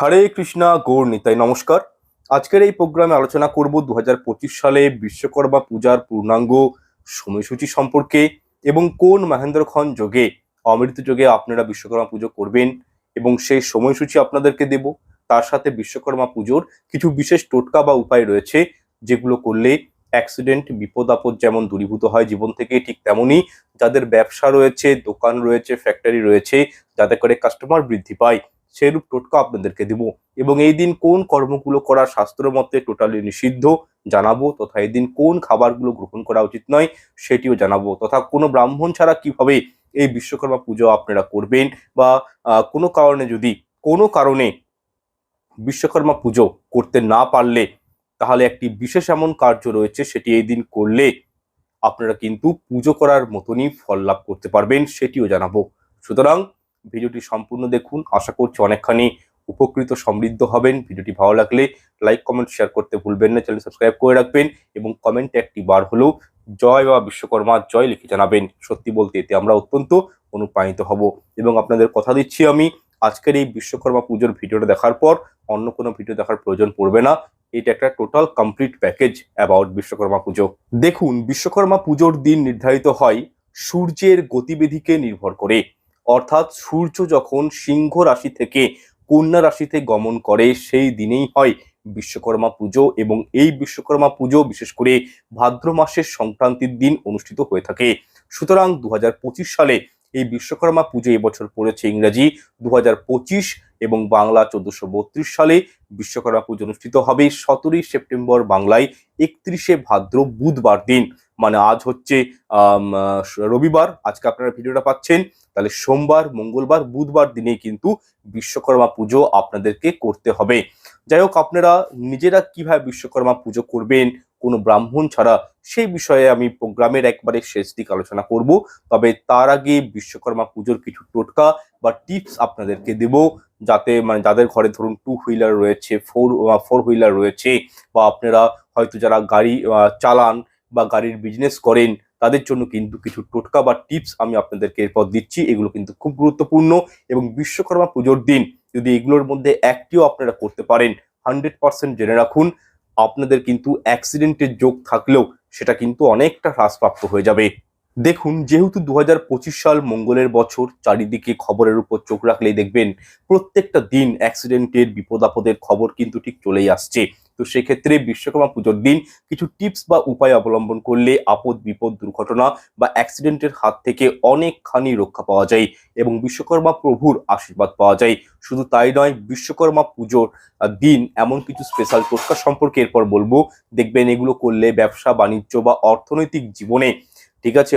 হরে কৃষ্ণা, গৌর নিতাই নমস্কার। আজকের এই প্রোগ্রামে আলোচনা করব দু হাজার পঁচিশ সালে বিশ্বকর্মা পূজার পূর্ণাঙ্গ সময়সূচি সম্পর্কে এবং কোন মহেন্দ্রক্ষণ যোগে, অমৃত যোগে আপনারা বিশ্বকর্মা পুজো করবেন এবং সেই সময়সূচি আপনাদেরকে দেব। তার সাথে বিশ্বকর্মা পুজোর কিছু বিশেষ টোটকা বা উপায় রয়েছে, যেগুলো করলে অ্যাক্সিডেন্ট বিপদ আপদ যেমন দূরীভূত হয় জীবন থেকে ঠিক তেমনই যাদের ব্যবসা রয়েছে, দোকান রয়েছে ফ্যাক্টরি রয়েছে, যাতে করে কাস্টমার বৃদ্ধি পায় সেরূপ টোটকা আপনাদেরকে দেব। এবং এই দিন কোন কর্মগুলো করা শাস্ত্র মতে টোটালি নিষিদ্ধ জানাব তথা এই দিন কোন খাবারগুলো গ্রহণ করা উচিত নয় সেটিও জানাব। তথা কোনো ব্রাহ্মণ ছাড়া কীভাবে এই বিশ্বকর্মা পুজো আপনারা করবেন বা কোনো কারণে যদি, কোনো কারণে বিশ্বকর্মা পুজো করতে না পারলে, তাহলে একটি বিশেষ এমন কার্য রয়েছে সেটি এই দিন করলে আপনারা কিন্তু পুজো করার মতনই ফল লাভ করতে পারবেন সেটিও জানাব। সুতরাং ভিডিওটি সম্পূর্ণ দেখুন। আশা করছি অনেকখানি উপকৃত, সমৃদ্ধ হবেন। ভিডিওটি ভালো লাগলে লাইক কমেন্ট শেয়ার করতে ভুলবেন না। চ্যানেল সাবস্ক্রাইব করে রাখবেন এবং কমেন্টে একটি বার হলেও জয় বা বিশ্বকর্মা, জয় লিখে জানাবেন। সত্যি বলতে এতে আমরা অত্যন্ত অনুপ্রাণিত হব। এবং আপনাদের কথা দিচ্ছি আমি আজকের এই বিশ্বকর্মা পুজোর ভিডিওটা দেখার পর অন্য কোনো ভিডিও দেখার প্রয়োজন পড়বে না। এটা একটা total complete package about Vishwakarma Puja. দেখুন, বিশ্বকর্মা পুজোর দিন নির্ধারিত হয় সূর্যের গতিবিধিকে নির্ভর করে। অর্থাৎ সূর্য যখন সিংহ রাশি থেকে কন্যা রাশিতে গমন করে, সেই দিনেই হয় বিশ্বকর্মা পুজো এবং এই বিশ্বকর্মা পুজো বিশেষ করে ভাদ্র মাসের সংক্রান্তির দিন অনুষ্ঠিত হয়ে থাকে। সুতরাং দু হাজার পঁচিশ সালে এই বিশ্বকর্মা পুজো এবছর পড়েছে ইংরাজি দু এবং বাংলা চোদ্দশো সালে বিশ্বকর্মা পুজো অনুষ্ঠিত হবে সতেরোই সেপ্টেম্বর বাংলায় একত্রিশে ভাদ্র বুধবার দিন। মানে আজ হচ্ছে রবিবার। আজকে আপনারা ভিডিওটা পাচ্ছেন। তাহলে সোমবার, মঙ্গলবার, বুধবার দিনে কিন্তু বিশ্বকর্মা পুজো আপনাদেরকে করতে হবে। যাই হোক, আপনারা নিজেরা কীভাবে বিশ্বকর্মা পুজো করবেন, কোনো ব্রাহ্মণ ছাড়া, সেই বিষয়ে আমি প্রোগ্রামের একবারে শেষ দিক আলোচনা করব। তবে তার আগে বিশ্বকর্মা পুজোর কিছু টোটকা বা টিপস আপনাদেরকে দেব, যাতে মানে যাদের ঘরে ধরুন টু হুইলার রয়েছে ফোর ফোর হুইলার রয়েছে, বা আপনারা হয়তো যারা গাড়ি চালান বা গাড়ির বিজনেস করেন তাদের জন্য কিন্তু কিছু টোটকা বা টিপস আমি আপনাদেরকে এরপর দিচ্ছি। এগুলো কিন্তু খুব গুরুত্বপূর্ণ এবং বিশ্বকর্মা পুজোর দিন যদি এগুলোর মধ্যে একটিও আপনারা করতে পারেন, হান্ড্রেড পার্সেন্ট জেনে রাখুন, আপনাদের কিন্তু অ্যাক্সিডেন্টের যোগ থাকলেও সেটা কিন্তু অনেকটা হ্রাসপ্রাপ্ত হয়ে যাবে। দেখুন, যেহেতু দু হাজার পঁচিশ সাল মঙ্গলের বছর, চারিদিকে খবরের উপর চোখ রাখলেই দেখবেন প্রত্যেকটা দিন অ্যাক্সিডেন্টের বিপদ আপদের খবর কিন্তু ঠিক চলেই আসছে। তো সেক্ষেত্রে বিশ্বকর্মা পুজোর দিন কিছু টিপস বা উপায় অবলম্বন করলে আপদ, বিপদ, দুর্ঘটনা বা অ্যাক্সিডেন্টের হাত থেকে অনেকখানি রক্ষা পাওয়া যায় এবং বিশ্বকর্মা প্রভুর আশীর্বাদ পাওয়া যায়। শুধু তাই নয়, বিশ্বকর্মা পুজোর দিন এমন কিছু স্পেশাল টোটকা সম্পর্কে এরপর বলব। দেখবেন এগুলো করলে ব্যবসা, বাণিজ্য বা অর্থনৈতিক জীবনে, ঠিক আছে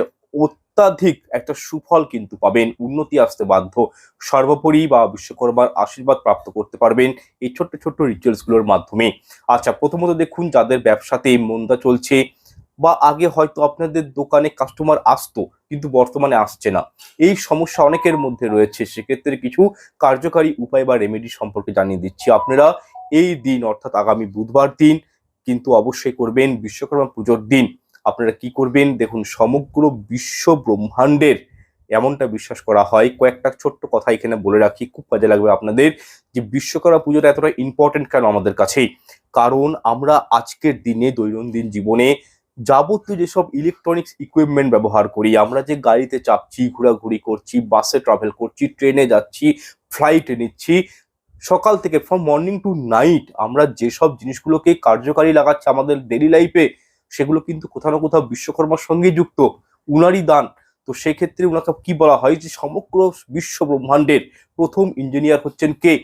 অত্যাধিক একটা সুফল কিন্তু পাবেন। উন্নতি আসতে বাধ্য। সর্বোপরি বা বিশ্বকর্মার আশীর্বাদ প্রাপ্ত করতে পারবেন এই ছোট্ট ছোট্ট রিচুয়ালসগুলোর মাধ্যমে। আচ্ছা প্রথমত দেখুন, যাদের ব্যবসাতে মন্দা চলছে বা আগে হয়তো আপনাদের দোকানে কাস্টমার আসতো, কিন্তু বর্তমানে আসছে না। এই সমস্যা অনেকের মধ্যে রয়েছে। সেক্ষেত্রে কিছু কার্যকারী উপায় বা রেমেডি সম্পর্কে জানিয়ে দিচ্ছি। আপনারা এই দিন, অর্থাৎ আগামী বুধবার দিন কিন্তু অবশ্যই করবেন বিশ্বকর্মা পুজোর দিন। আপনারা কি করবেন? দেখুন, সমগ্র বিশ্ব ব্রহ্মাণ্ডের এমনটা বিশ্বাস করা হয়। কয়েকটা ছোট্ট কথা এখানে বলে রাখি, খুব কাজে লাগবে আপনাদের, যে বিশ্বকর্মা পুজোটা এতটা ইম্পর্টেন্ট কেন আমাদের কাছেই? কারণ আমরা আজকের দিনে দৈনন্দিন জীবনে যাবতীয় যেসব ইলেকট্রনিক্স ইকুইপমেন্ট ব্যবহার করি, আমরা যে গাড়িতে চাপছি, ঘোরাঘুরি করছি বাসে ট্রাভেল করছি ট্রেনে যাচ্ছি ফ্লাইটে নিচ্ছি, সকাল থেকে ফ্রম মর্নিং টু নাইট আমরা যেসব জিনিসগুলোকে কার্যকারী লাগাচ্ছি আমাদের ডেলি লাইফে সেগুলো কিন্তু কোথাও না কোথাও বিশ্বকর্মার সঙ্গে যুক্ত, উনারই দান। তো সেক্ষেত্রে উনাকে কি বলা হয় যে সমগ্র বিশ্ব ব্রহ্মাণ্ডের প্রথম ইঞ্জিনিয়ার হচ্ছেন কে?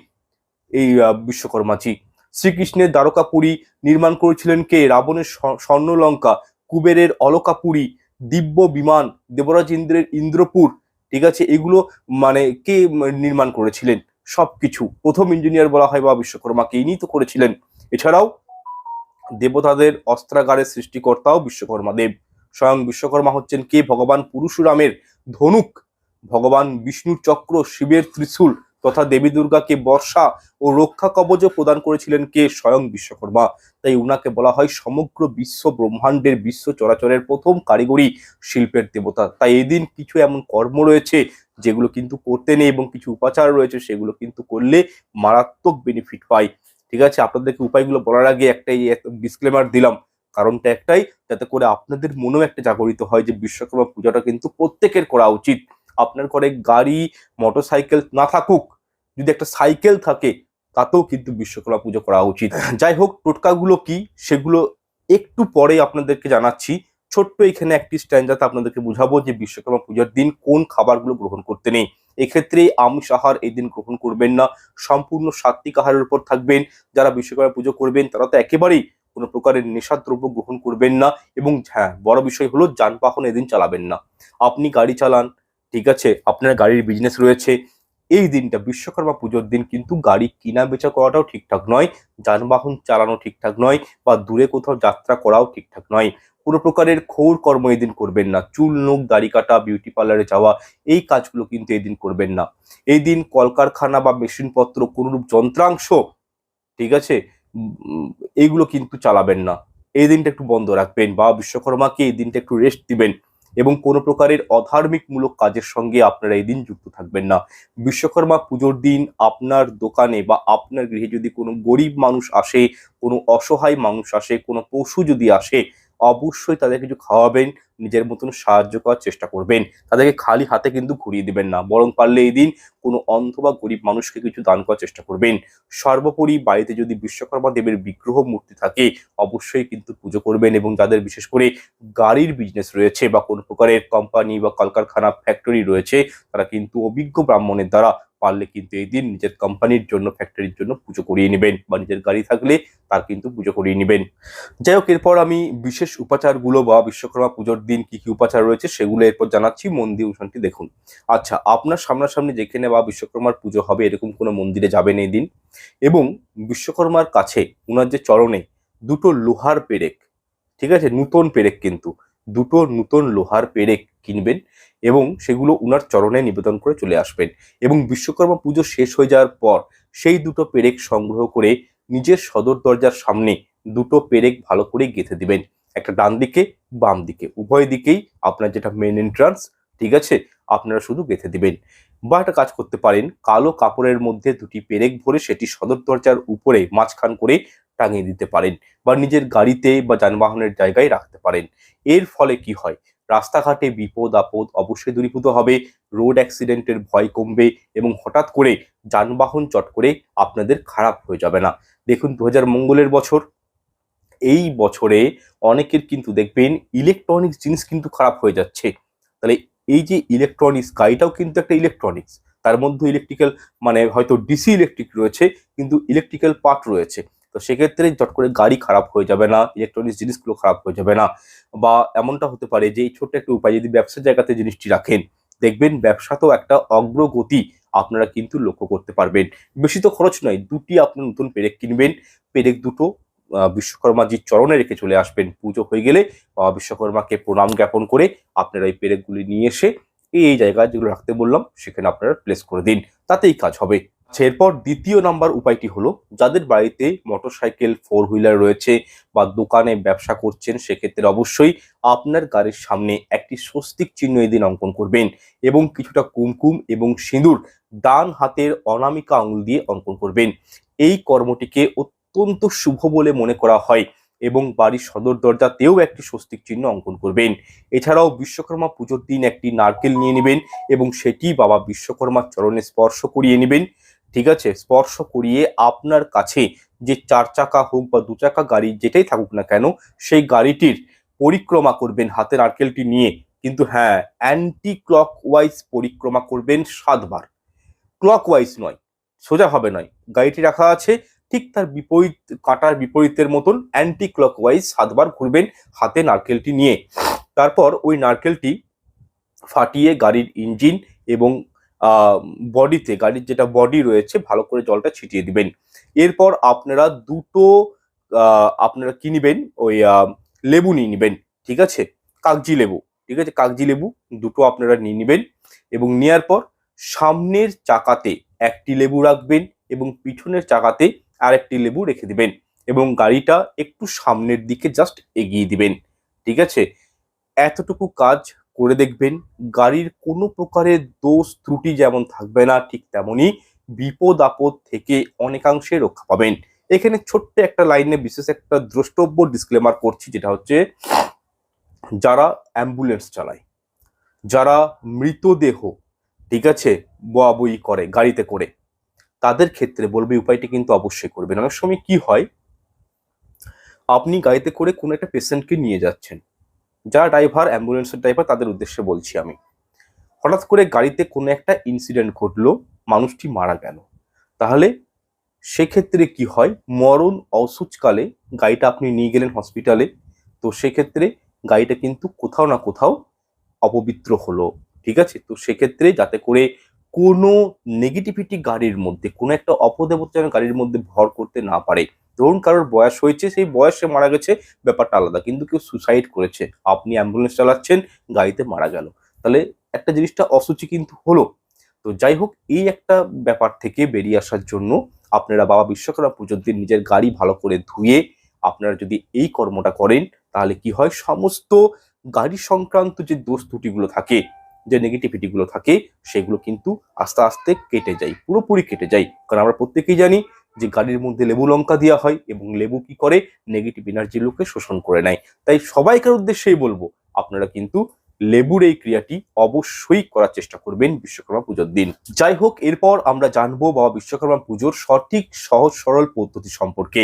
এই বিশ্বকর্মাজি। শ্রীকৃষ্ণের দ্বারকাপুরী নির্মাণ করেছিলেন কে? রাবণের স্ব- স্বর্ণলঙ্কা, কুবেরের অলকাপুরী, দিব্য বিমান, দেবরাজ ইন্দ্রের ইন্দ্রপুর। ঠিক আছে? এগুলো মানে কে নির্মাণ করেছিলেন? সবকিছু। প্রথম ইঞ্জিনিয়ার বলা হয় বা বিশ্বকর্মাকে। ইনি তো করেছিলেন। এছাড়াও দেবতাদের অস্ত্রাগারের সৃষ্টিকর্তাও বিশ্বকর্মা দেব। স্বয়ং বিশ্বকর্মা হচ্ছেন কে? ভগবান পরশুরামের ধনুক। ভগবান বিষ্ণুর চক্র, শিবের ত্রিশূল তথা দেবী দুর্গাকে বর্ষা ও রক্ষা কবচও প্রদান করেছিলেন কে? স্বয়ং বিশ্বকর্মা। তাই উনাকে বলা হয় সমগ্র বিশ্ব ব্রহ্মাণ্ডের বিশ্ব চরাচরের প্রথম কারিগরি শিল্পের দেবতা। তাই এদিন কিছু এমন কর্ম রয়েছে যেগুলো কিন্তু করতে নেই এবং কিছু উপাচার রয়েছে সেগুলো কিন্তু করলে মারাত্মক বেনিফিট পাই ঠিক আছে? আপনাদেরকে উপায়গুলো বলার আগে একটাই ডিসক্লেমার দিলাম। কারণটা একটাই, যাতে করে আপনাদের মনেও একটা জাগরিত হয় যে বিশ্বকর্মা পূজাটা কিন্তু প্রত্যেকের করা উচিত। আপনার ঘরে গাড়ি মোটরসাইকেল না থাকুক, যদি একটা সাইকেল থাকে, তাতেও কিন্তু বিশ্বকর্মা পুজো করা উচিত। যাই হোক, টোটকাগুলো কি, সেগুলো একটু পরে আপনাদেরকে জানাচ্ছি। ছোট্ট এখানে একটি স্ট্যান্ডাতে আপনাদেরকে বুঝাবো যে বিশ্বকর্মা পূজার দিন কোন খাবারগুলো গ্রহণ করতে নেই। এক্ষেত্রে আমিষ আহার এই দিন গ্রহণ করবেন না। সম্পূর্ণ সাত্বিক আহারের উপর থাকবেন। যারা বিশ্বকর্মা পুজো করবেন, তারা তো একেবারেই কোনো প্রকারের নেশাদ্রব্য গ্রহণ করবেন না এবং হ্যাঁ বড় বিষয় হলো যানবাহন এদিন চালাবেন না। আপনি গাড়ি চালান, ঠিক আছে? আপনার গাড়ির বিজনেস রয়েছে। এই দিনটা বিশ্বকর্মা পুজোর দিন কিন্তু গাড়ি কিনা বেচা করাটাও ঠিকঠাক নয়, যানবাহন চালানো ঠিকঠাক নয় বা দূরে কোথাও যাত্রা করাও ঠিকঠাক নয়। কোনো প্রকারের খৌর কর্ম এই দিন করবেন না, চুল, নখ, দাড়ি কাটা বিউটি পার্লারে যাওয়া, এই কাজগুলো কিন্তু এই দিন করবেন না। এই দিন কলকারখানা বা মেশিনপত্র, কোনোরূপ যন্ত্রাংশ, ঠিক আছে এইগুলো কিন্তু চালাবেন না। এই দিনটা একটু বন্ধ রাখবেন বা বিশ্বকর্মাকে এই দিনটা একটু রেস্ট দিবেন। এবং কোনো প্রকারের অধার্মিকমূলক কাজের সঙ্গে আপনারা এই দিন যুক্ত থাকবেন না। বিশ্বকর্মা পুজোর দিন আপনার দোকানে বা আপনার গৃহে যদি কোনো গরিব মানুষ আসে, কোনো অসহায় মানুষ আসে, কোনো পশু যদি আসে অবশ্যই তাদের কিছু খাওয়াবেন, নিজের মতন সাহায্য করার চেষ্টা করবেন। তাদেরকে খালি হাতে কিন্তু ঘুরিয়ে দিবেন না, বরং পারলে এই দিন কোনো অন্ধ বা গরিব মানুষকে কিছু দান করার চেষ্টা করবেন। সর্বোপরি বাড়িতে যদি বিশ্বকর্মা দেবের বিগ্রহ মূর্তি থাকে, অবশ্যই কিন্তু পুজো করবেন এবং যাদের বিশেষ করে গাড়ির বিজনেস রয়েছে বা কোনো প্রকারের কোম্পানি বা কলকারখানা ফ্যাক্টরি রয়েছে, তারা কিন্তু অভিজ্ঞ ব্রাহ্মণের দ্বারা পারলে কিন্তু এই দিন নিজের কোম্পানির জন্য ফ্যাক্টরির জন্য পুজো করিয়ে নেবেন বা নিজের গাড়ি থাকলে তার কিন্তু পুজো করিয়ে নেবেন। যাই হোক, এরপর আমি বিশেষ উপাচারগুলো বা বিশ্বকর্মা পুজোর দিন কি কি উপাচার রয়েছে সেগুলো এরপর জানাচ্ছি। মন্দির অনুষ্ঠানটি দেখুন। আচ্ছা আপনার সামনাসামনি যেখানে বা বিশ্বকর্মার পুজো হবে এরকম কোনো মন্দিরে যাবেন এই দিন? এবং বিশ্বকর্মার কাছে ওনার যে চরণে দুটো লোহার পেরেক, ঠিক আছে? নূতন পেরেক কিন্তু, দুটো নূতন লোহার পেরেক কিনবেন। এবং সেগুলো উনার চরণে নিবেদন করে চলে আসবেন। এবং বিশ্বকর্মা পুজো শেষ হয়ে যাওয়ার পর সেই দুটো পেরেক সংগ্রহ করে নিজের সদর দরজার সামনে দুটো পেরেক ভালো করে গেঁথে দিবেন। একটা ডান দিকে, বাম দিকে। উভয় দিকেই আপনার যেটা মেন এন্ট্রান্স ঠিক আছে? আপনারা শুধু গেঁথে দিবেন। বা একটা কাজ করতে পারেন, কালো কাপড়ের মধ্যে দুটি পেরেক ভরে সেটি সদর দরজার উপরে মাঝখান করে টাঙিয়ে দিতে পারেন বা নিজের গাড়িতে বা যানবাহনের জায়গায় রাখতে পারেন। এর ফলে কি হয়? রাস্তাঘাটে বিপদ, আপদ অবশ্যই দূরীভূত হবে রোড অ্যাক্সিডেন্টের ভয় কমবে এবং হঠাৎ করে যানবাহন চট করে আপনাদের খারাপ হয়ে যাবে না। দেখুন দু হাজার মঙ্গলের বছর, এই বছরে অনেকের কিন্তু দেখবেন ইলেকট্রনিক্স জিনিস কিন্তু খারাপ হয়ে যাচ্ছে। তাহলে এই যে ইলেকট্রনিক্স গাড়িটাও কিন্তু একটা ইলেকট্রনিক্স তার মধ্যে ইলেকট্রিক্যাল মানে হয়তো ডিসি ইলেকট্রিক রয়েছে, কিন্তু ইলেকট্রিক্যাল পার্ট রয়েছে। তো সেক্ষেত্রে চট করে গাড়ি খারাপ হয়ে যাবে না ইলেকট্রনিক্স জিনিসগুলো খারাপ হয়ে যাবে না বা এমনটা হতে পারে যে এই ছোট্ট একটা উপায় যদি ব্যবসার জায়গাতে জিনিসটি রাখেন, দেখবেন ব্যবসাতেও একটা অগ্রগতি আপনারা কিন্তু লক্ষ্য করতে পারবেন। বেশি তো খরচ নয়, দুটি আপনি নতুন পেরেক কিনবেন, পেরেক দুটো বিশ্বকর্মাজির চরণে রেখে চলে আসবেন। পুজো হয়ে গেলে বিশ্বকর্মাকে প্রণাম জ্ঞাপন করে আপনারা এই পেরেকগুলি নিয়ে এসে এই জায়গায় যেগুলো রাখতে বললাম, সেখানে আপনারা প্লেস করে দিন, তাতেই কাজ হবে। এরপর দ্বিতীয় নাম্বার উপায়টি হলো, যাদের বাড়িতে মোটরসাইকেল ফোর হুইলার রয়েছে বা দোকানে ব্যবসা করছেন, সেক্ষেত্রে অবশ্যই আপনার গাড়ির সামনে একটি স্বস্তিক চিহ্ন এদিন অঙ্কন করবেন এবং কিছুটা কুমকুম এবং সিঁদুর ডান হাতের অনামিকা আঙুল দিয়ে অঙ্কন করবেন। এই কর্মটিকে অত্যন্ত শুভ বলে মনে করা হয় এবং বাড়ির সদর দরজাতেও একটি স্বস্তিক চিহ্ন অঙ্কন করবেন। এছাড়াও বিশ্বকর্মা পুজোর দিন একটি নারকেল নিয়ে নেবেন এবং সেটি বাবা বিশ্বকর্মার চরণে স্পর্শ করিয়ে নেবেন। ঠিক আছে? স্পর্শ করিয়ে আপনার কাছে যে চার চাকা হোক বা দু চাকা গাড়ি যেটাই থাকুক না কেন, সেই গাড়িটির পরিক্রমা করবেন হাতে নারকেলটি নিয়ে। কিন্তু হ্যাঁ অ্যান্টি ক্লক ওয়াইজ পরিক্রমা করবেন সাতবার। ক্লক ওয়াইজ নয় সোজাভাবে নয়। গাড়িটি রাখা আছে, ঠিক তার বিপরীত, কাটার বিপরীতের মতন অ্যান্টি ক্লক ওয়াইজ সাতবার ঘুরবেন হাতে নারকেলটি নিয়ে। তারপর ওই নারকেলটি ফাটিয়ে গাড়ির ইঞ্জিন এবং বডিতে, গাড়ির যেটা বডি রয়েছে, ভালো করে জলটা ছিটিয়ে দিবেন। এরপর আপনারা দুটো আপনারা কি নিবেন? ওই লেবু নিয়ে নিবেন, ঠিক আছে? কাগজি লেবু, ঠিক আছে? কাগজি লেবু দুটো আপনারা নিয়ে নিবেন এবং নেওয়ার পর সামনের চাকাতে একটি লেবু রাখবেন এবং পিছনের চাকাতে আরেকটি লেবু রেখে দিবেন এবং গাড়িটা একটু সামনের দিকে জাস্ট এগিয়ে দিবেন, ঠিক আছে? এতটুকু কাজ করে দেখবেন, গাড়ির কোনো প্রকারের দোষ, ত্রুটি যেমন থাকবে না, ঠিক তেমনই বিপদ আপদ থেকে অনেকাংশে রক্ষা পাবেন। এখানে ছোট্ট একটা লাইনে বিশেষ একটা দ্রষ্টব্য ডিসক্লেমার করছি, যেটা হচ্ছে যারা অ্যাম্বুলেন্স চালায়, যারা মৃতদেহ, ঠিক আছে বই করে, গাড়িতে করে, তাদের ক্ষেত্রে বলবে উপায়টি কিন্তু অবশ্যই করবেন। অনেক সময় কি হয়, আপনি গাড়িতে করে কোনো একটা পেশেন্টকে নিয়ে যাচ্ছেন যারা ড্রাইভার অ্যাম্বুলেন্সের ড্রাইভার তাদের উদ্দেশ্যে বলছি আমি। হঠাৎ করে গাড়িতে কোনো একটা ইনসিডেন্ট ঘটলো, মানুষটি মারা গেল। তাহলে সেক্ষেত্রে কি হয়? মরণ অসুচকালে গাড়িটা আপনি নিয়ে গেলেন হসপিটালে তো সেক্ষেত্রে গাড়িটা কিন্তু কোথাও না কোথাও অপবিত্র হলো, ঠিক আছে? তো সেক্ষেত্রে যাতে করে কোনো নেগেটিভিটি গাড়ির মধ্যে, কোনো একটা অপদেবতা গাড়ির মধ্যে ভর করতে না পারে ধরুন কারোর বয়স হয়েছে, সেই বয়সে মারা গেছে, ব্যাপারটা আলাদা। কিন্তু কেউ সুসাইড করেছে। আপনি অ্যাম্বুলেন্স চালাচ্ছেন, গাড়িতে মারা গেল। তাহলে একটা জিনিসটা অসুচি কিন্তু হলো। তো যাই হোক, এই একটা ব্যাপার থেকে বেরিয়ে আসার জন্য আপনারা বাবা বিশ্বকর্মা পুজোর দিন নিজের গাড়ি ভালো করে ধুয়ে আপনারা যদি এই কর্মটা করেন, তাহলে কি হয়? সমস্ত গাড়ি সংক্রান্ত যে দোষ ত্রুটিগুলো থাকে, যে নেগেটিভিটিগুলো থাকে, সেগুলো কিন্তু আস্তে আস্তে কেটে যায়, পুরোপুরি কেটে যায়। কারণ আমরা প্রত্যেকেই জানি যে গাড়ির মধ্যে লেবু লঙ্কা দেওয়া হয় এবং লেবু কি করে? নেগেটিভ এনার্জিগুলোকে শোষণ করে নেয়। তাই সবাইকার উদ্দেশ্যেই বলব, আপনারা কিন্তু লেবুর এই ক্রিয়াটি অবশ্যই করার চেষ্টা করবেন বিশ্বকর্মা পুজোর দিন। যাই হোক, এরপর আমরা জানব বাবা বিশ্বকর্মা পুজোর সঠিক, সহজ, সরল পদ্ধতি সম্পর্কে।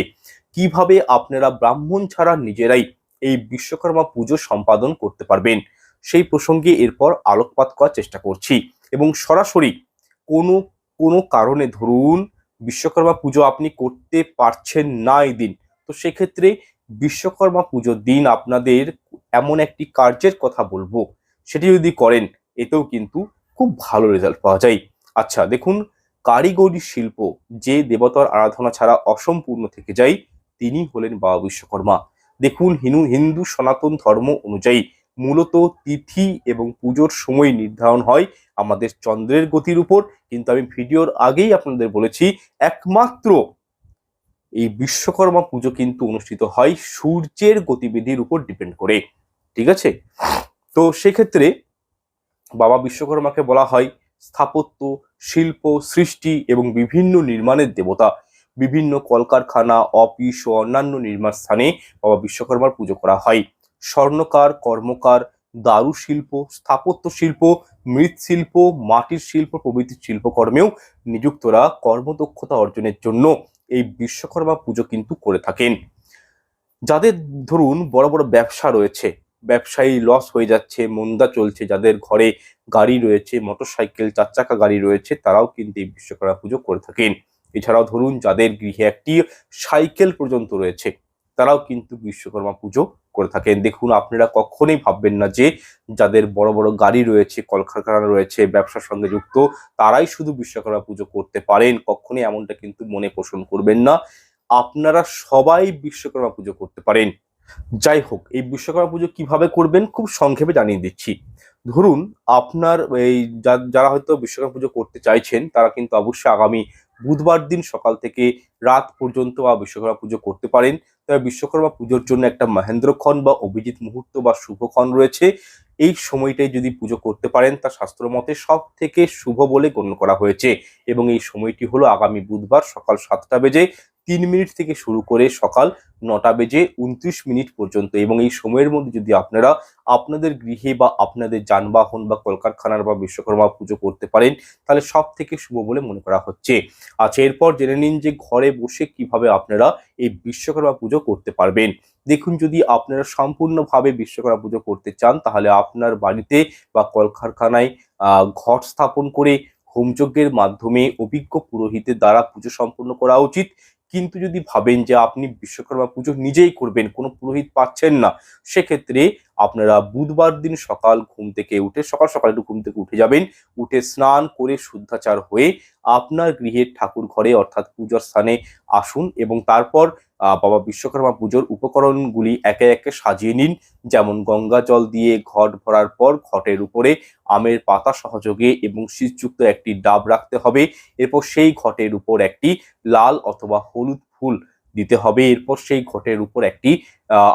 কীভাবে আপনারা ব্রাহ্মণ ছাড়া নিজেরাই এই বিশ্বকর্মা পুজো সম্পাদন করতে পারবেন? সেই প্রসঙ্গে এরপর আলোকপাত করার চেষ্টা করছি। এবং সরাসরি কোনো কোনো কারণে ধরুন বিশ্বকর্মা পুজো আপনি করতে পারছেন না এই দিন। তো সেক্ষেত্রে বিশ্বকর্মা পুজোর দিন আপনাদের এমন একটি কার্যের কথা বলব, সেটি যদি করেন, এতেও কিন্তু খুব ভালো রেজাল্ট পাওয়া যায়। আচ্ছা দেখুন, কারিগরি শিল্প যে দেবতার আরাধনা ছাড়া অসম্পূর্ণ থেকে যায়, তিনি হলেন বাবা বিশ্বকর্মা। দেখুন হিন্দু হিন্দু সনাতন ধর্ম অনুযায়ী মূলত তিথি এবং পুজোর সময় নির্ধারণ হয় আমাদের চন্দ্রের গতির উপর। কিন্তু আমি ভিডিওর আগেই আপনাদের বলেছি, একমাত্র এই বিশ্বকর্মা পুজো কিন্তু অনুষ্ঠিত হয় সূর্যের গতিবিধির উপর ডিপেন্ড করে, ঠিক আছে? তো সেক্ষেত্রে বাবা বিশ্বকর্মাকে বলা হয় স্থাপত্য, শিল্প, সৃষ্টি এবং বিভিন্ন নির্মাণের দেবতা। বিভিন্ন কলকারখানা, অফিস ও অন্যান্য নির্মাণ স্থানে বাবা বিশ্বকর্মার পুজো করা হয়। স্বর্ণকার, কর্মকার দারু শিল্প স্থাপত্য শিল্প মৃৎশিল্প, মাটির শিল্প প্রভৃতি শিল্পকর্মেও নিযুক্তরা কর্মদক্ষতা অর্জনের জন্য এই বিশ্বকর্মা পুজো কিন্তু করে থাকেন। যাদের ধরুন বড় বড় ব্যবসা রয়েছে, ব্যবসায়ী লস হয়ে যাচ্ছে, মন্দা চলছে, যাদের ঘরে গাড়ি রয়েছে মোটরসাইকেল চার চাকা গাড়ি রয়েছে, তারাও কিন্তু এই বিশ্বকর্মা পুজো করে থাকেন। এছাড়াও ধরুন যাদের গৃহে একটি সাইকেল পর্যন্ত রয়েছে, তারাও কিন্তু বিশ্বকর্মা পুজো করে থাকেন। দেখুন, আপনারা কখনোই ভাববেন না যে যাদের বড় বড় গাড়ি রয়েছে, কলকারখানা রয়েছে, ব্যবসার সঙ্গে যুক্ত, তারাই শুধু বিশ্বকর্মা পুজো করতে পারেন। কখনোই এমনটা কিন্তু মনে পোষণ করবেন না। আপনারা সবাই বিশ্বকর্মা পুজো করতে পারেন। যাই হোক, এই বিশ্বকর্মা পুজো কীভাবে করবেন খুব সংক্ষেপে জানিয়ে দিচ্ছি। ধরুন, আপনার এই যারা হয়তো বিশ্বকর্মা পুজো করতে চাইছেন, তারা কিন্তু অবশ্যই আগামী বুধবার দিন সকাল থেকে রাত পর্যন্ত বা বিশ্বকর্মা পুজো করতে পারেন। তবে বিশ্বকর্মা পুজোর জন্য একটা মহেন্দ্রক্ষণ বা অভিজিৎ মুহূর্ত বা শুভক্ষণ রয়েছে। এই সময়টাই যদি পুজো করতে পারেন তা শাস্ত্র মতে সব থেকে শুভ বলে গণ্য করা হয়েছে। এবং এই সময়টি হলো আগামী বুধবার সকাল সাতটা বেজে তিন মিনিট থেকে শুরু করে সকাল নটা বেজে উনত্রিশ মিনিট পর্যন্ত এবং এই সময়ের মধ্যে যদি আপনারা আপনাদের গৃহে বা আপনাদের যানবাহন বা কলকারখানার বা বিশ্বকর্মা পুজো করতে পারেন, তাহলে সব থেকে শুভ বলে মনে করা হচ্ছে। আচ্ছা এরপর জেনে নিন যে ঘরে বসে কীভাবে আপনারা এই বিশ্বকর্মা পুজো করতে পারবেন। দেখুন, যদি আপনারা সম্পূর্ণভাবে বিশ্বকর্মা পুজো করতে চান, তাহলে আপনার বাড়িতে বা কলকারখানায় ঘট স্থাপন করে হোমযজ্ঞের মাধ্যমে অভিজ্ঞ পুরোহিতের দ্বারা পুজো সম্পন্ন করা উচিত। কিন্তু যদি ভাবেন যে আপনি বিশ্বকর্মা পুজো নিজেই করবেন কোনো পুরোহিত পাচ্ছেন না সেক্ষেত্রে আপনারা বুধবার দিন সকাল ঘুম থেকে উঠে, সকাল সকাল একটু ঘুম থেকে উঠে যাবেন, উঠে স্নান করে শুদ্ধাচার হয়ে আপনার গৃহের ঠাকুর ঘরে অর্থাৎ পুজোর স্থানে আসুন এবং তারপর বাবা বিশ্বকর্মা পুজোর উপকরণগুলি একে একে সাজিয়ে নিন। যেমন গঙ্গা জল দিয়ে ঘট ভরার পর ঘটের উপরে আমের পাতা সহযোগে এবং শীতযুক্ত একটি ডাব রাখতে হবে। এরপর সেই ঘটের উপর একটি লাল অথবা হলুদ ফুল দিতে হবে। এরপর সেই ঘটের উপর একটি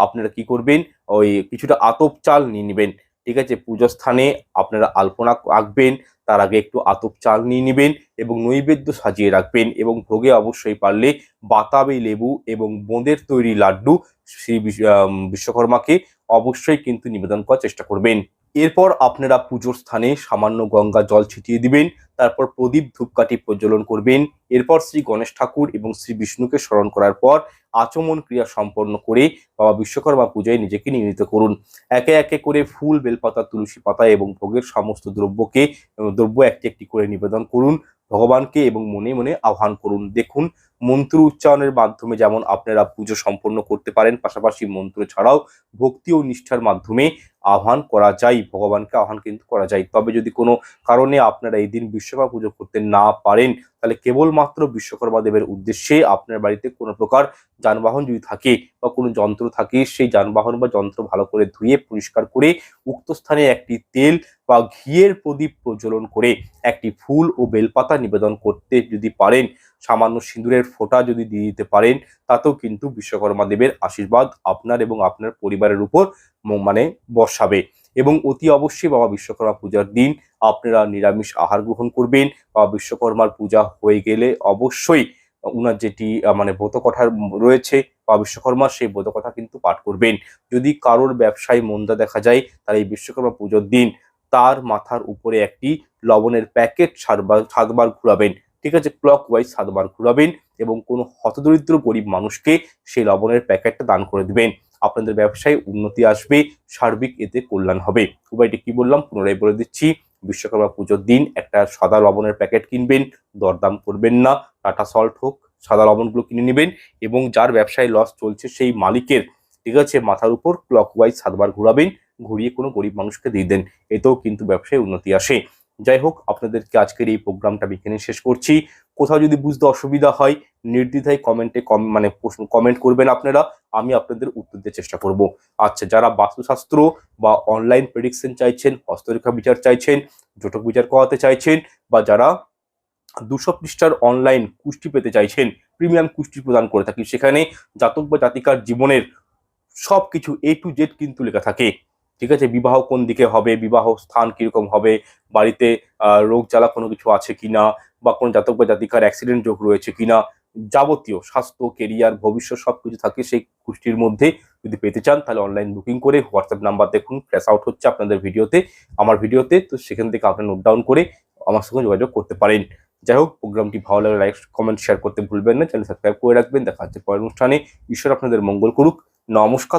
আপনারা কি করবেন? ওই কিছুটা আতপ চাল নিয়ে নেবেন। ঠিক আছে? পুজোর স্থানে আপনারা আলপনা আঁকবেন। তার আগে একটু আতপ চাল নিয়ে নেবেন এবং নৈবেদ্য সাজিয়ে রাখবেন এবং ভোগে অবশ্যই পারলে বাতাবি লেবু এবং বোঁদের তৈরি লাড্ডু শ্রী বিশ- বিশ্বকর্মাকে অবশ্যই কিন্তু নিবেদন করার চেষ্টা করবেন। এরপর আপনারা পুজোর স্থানে সামান্য গঙ্গা জল ছিটিয়ে দিবেন, তারপর প্রদীপ ধূপকাঠি প্রজ্বলন করবেন। এরপর শ্রী গণেশ ঠাকুর এবং শ্রী বিষ্ণুকে স্মরণ করার পর আচমন ক্রিয়া সম্পন্ন করে বাবা বিশ্বকর্মা পূজায় নিজেকে নিয়োজিত করুন। একে একে করে ফুল, বেলপাতা, তুলসী পাতা এবং ভোগের সমস্ত দ্রব্যকে দ্রব্য একটি একটি করে নিবেদন করুন। ভগবানকে এবং মনে মনে আহ্বান করুন। দেখুন, মন্ত্র উচ্চারণের মাধ্যমে যেমন আপনারা পুজো সম্পন্ন করতে পারেন, পাশাপাশি মন্ত্র ছাড়াও ভক্তি ও নিষ্ঠার মাধ্যমে আহ্বান করা যায়, ভগবানকে আহ্বান কিন্তু করা যায়। তবে যদি কোনো কারণে আপনারা এই দিন বিশ্বকর্মা পুজো করতে না পারেন, তাহলে কেবলমাত্র বিশ্বকর্মা দেবের উদ্দেশ্যে আপনার বাড়িতে কোনো প্রকার যানবাহন যদি থাকে বা কোনো যন্ত্র থাকে, সেই যানবাহন বা যন্ত্র ভালো করে ধুয়ে, পরিষ্কার করে, উক্ত স্থানে একটি তেল বা ঘিয়ের প্রদীপ প্রজ্বলন করে, একটি ফুল ও বেলপাতা নিবেদন করতে যদি পারেন, সামান্য সিঁদুরের ফোঁটা যদি দিয়ে দিতে পারেন, তাতেও কিন্তু বিশ্বকর্মা দেবের আশীর্বাদ আপনার এবং আপনার পরিবারের উপর মানে বসাবে এবং অতি অবশ্যই বাবা বিশ্বকর্মা পূজার দিন আপনারা নিরামিষ আহার গ্রহণ করবেন। বাবা বিশ্বকর্মার পূজা হয়ে গেলে অবশ্যই উনার যেটি মানে ব্রতকথার রয়েছে বা বিশ্বকর্মার সেই ব্রতকথা কিন্তু পাঠ করবেন। যদি কারোর ব্যবসায় মন্দা দেখা যায়, তাহলে এই বিশ্বকর্মা পুজোর দিন তার মাথার উপরে একটি লবণের প্যাকেট সাতবার সাতবার ঘুরাবেন। ঠিক আছে ক্লক ওয়াইজ সাতবার ঘুরাবেন এবং কোনো হতদরিদ্র গরিব মানুষকে সেই লবণের প্যাকেটটা দান করে দিবেন। আপনাদের ব্যবসায় উন্নতি আসবে, সার্বিক এতে কল্যাণ হবে। উপায়টি কি বললাম? পুনরায় বলে দিচ্ছি, বিশ্বকর্মা পুজোর দিন একটা সাদা লবণের প্যাকেট কিনবেন, দরদাম করবেন না, টাটা সল্ট হোক, সাদা লবণগুলো কিনে নেবেন এবং যার ব্যবসায় লস চলছে সেই মালিকের, ঠিক আছে, মাথার উপর ক্লক ওয়াইজ সাতবার ঘুরাবেন, ঘুরিয়ে কোনো গরিব মানুষকে দিয়ে দেন, এতেও কিন্তু ব্যবসায় উন্নতি আসে। যাই হোক, আপনাদেরকে আজকের এই প্রোগ্রামটা এখানে শেষ করছি। কোথাও যদি বুঝতে অসুবিধা হয়, নির্দ্বিধায় কমেন্টে কম মানে প্রশ্ন কমেন্ট করবেন আপনারা। আমি আপনাদের উত্তর দেওয়ার চেষ্টা করব। আচ্ছা যারা বাস্তুশাস্ত্র বা অনলাইন প্রেডিকশন চাইছেন, হস্তরেখা বিচার চাইছেন, জটক বিচার করাতে চাইছেন বা যারা দুশো পৃষ্ঠার অনলাইন কুষ্টি পেতে চাইছেন প্রিমিয়াম কুষ্টি প্রদান করে থাকি, সেখানে জাতক বা জাতিকার জীবনের সব কিছু এ টু জেড কিন্তু লেখা থাকে। ঠিক আছে? বিবাহ কোন দিকে হবে? বিবাহ স্থান কীরকম হবে? বাড়িতে রোগ জ্বালা কোনো কিছু আছে কিনা? বা কোনো জাতক বা জাতিকার অ্যাক্সিডেন্ট যোগ রয়েছে কিনা? যাবতীয় স্বাস্থ্য কেরিয়ার ভবিষ্যৎ সবকিছু থাকে সেই গোষ্ঠীর মধ্যে। যদি পেতে চান তাহলে অনলাইন বুকিং করে হোয়াটসঅ্যাপ নাম্বার দেখুন ফ্ল্যাশ আউট হচ্ছে আপনাদের ভিডিওতে, আমার ভিডিওতে। তো সেখান থেকে আপনি নোট ডাউন করে আমার সঙ্গে যোগাযোগ করতে পারেন। যাই হোক প্রোগ্রামটি ভালো লাগলে লাইক কমেন্ট শেয়ার করতে ভুলবেন না। চ্যানেল সাবস্ক্রাইব করে রাখবেন। দেখা হচ্ছে পরের অনুষ্ঠানে। ঈশ্বর আপনাদের মঙ্গল করুক। নমস্কার।